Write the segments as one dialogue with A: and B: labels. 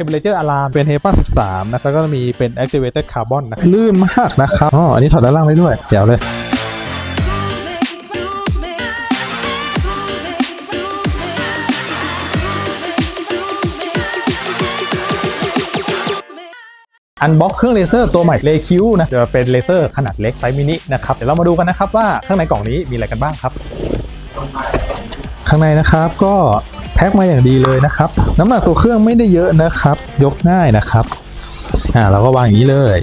A: temperature alarm เป็น HEPA 13 นะครับแล้วก็มีเป็น activated carbon นะลื่นมากนะครับอ๋ออันนี้ถอดด้านล่างได้ด้วย แจ๋วเลยอันบ็อกเครื่องเลเซอร์ตัวใหม่เลคิวนะจะเป็นเลเซอร์ขนาดเล็กไซส์มินินะครับเดี๋ยวเรามาดูกันนะครับว่าข้างในกล่องนี้มีอะไรกันบ้างครับ ข้างในนะครับก็ แพ็คมาอย่างดีเลยนะครับ น้ำหนักตัวเครื่องไม่ได้เยอะนะครับ ยกง่ายนะครับอ่าเราก็วางอย่างนี้เลย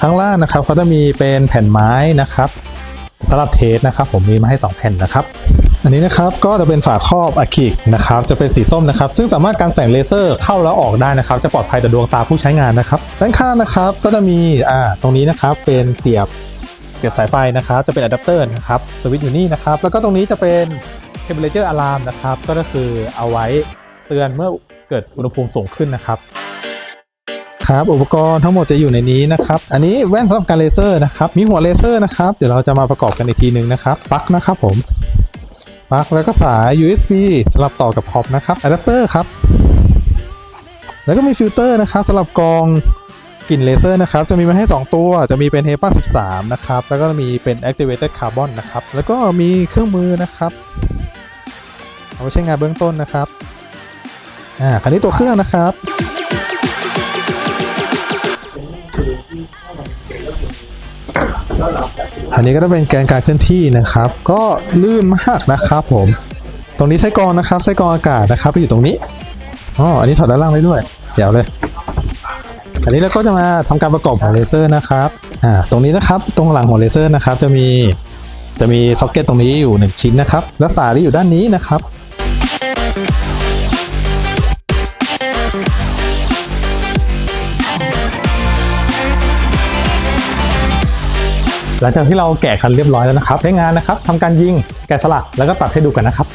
A: ข้างล่างนะครับเขาจะมีเป็นแผ่นไม้นะครับสำหรับเทสนะครับ ผมมีมาให้ 2 แผ่นนะครับ อันนี้นะครับก็จะเป็นฝาครอบอะคริลิกนะครับ จะเป็นสีส้มนะครับ ซึ่งสามารถการแสงเลเซอร์เข้าแล้วออกได้นะครับ จะปลอดภัยต่อดวงตาผู้ใช้งานนะครับด้านข้างนะครับก็จะมีอ่าตรงนี้นะครับเป็นเสียบเสียบสายไฟนะครับ จะเป็นอะแดปเตอร์นะครับสวิตช์อยู่นี่นะครับ แล้วก็ตรงนี้จะเป็น temperature alarm นะครับ ก็คือเอาไว้เตือนเมื่อเกิดอุณหภูมิสูงขึ้นนะครับ ครับ อุปกรณ์ทั้งหมดจะอยู่ในนี้นะครับ อันนี้แว่นสำหรับการเลเซอร์นะครับ มีหัวเลเซอร์นะครับ เดี๋ยวเราจะมาประกอบกันอีกทีหนึ่งนะครับ ปลั๊กนะครับผม ปลั๊กแล้วก็สาย USB สำหรับต่อกับคอมนะครับอะแดปเตอร์ครับ แล้วก็มีฟิลเตอร์นะครับสำหรับกรองกลิ่นเลเซอร์นะครับ จะมีมาให้ 2 ตัว จะมีเป็น HEPA 13 นะครับ แล้วก็มีเป็น activated carbon นะครับ แล้วก็มีเครื่องมือนะครับ เอาไว้ใช้งานเบื้องต้นนะครับ อ่าคันนี้ตัวเครื่องนะครับ อันนี้ก็จะเป็นแกนการเคลื่อนที่นะครับ ก็ลื่นมากนะครับผม ตรงนี้ไส้กรองนะครับไส้กรองอากาศนะครับอยู่ตรงนี้ อ๋อ อันนี้ถอดด้านล่างได้ด้วยแจ๋วเลย อันนี้เราก็จะมาทำการประกอบของเลเซอร์นะครับ อ่า ตรงนี้นะครับตรงหลังของเลเซอร์นะครับจะมีจะมีซ็อกเก็ตตรงนี้อยู่ 1 ชิ้นนะครับ และสายที่อยู่ด้านนี้นะครับ หลังจากที่เราแกะคันเรียบร้อยแล้วนะครับใช้งานนะครับทำการยิงแกะสลักแล้วก็ตัดให้ดูกันนะครับ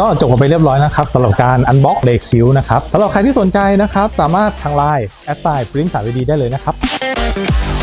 A: ก็จบกันไปเรียบร้อยนะครับสำหรับการอันบ็อกเดคิวนะครับสำหรับใครที่สนใจนะครับ สามารถทางไลน์แอดไซน์ปริ้นสารวีดีได้เลยนะครับ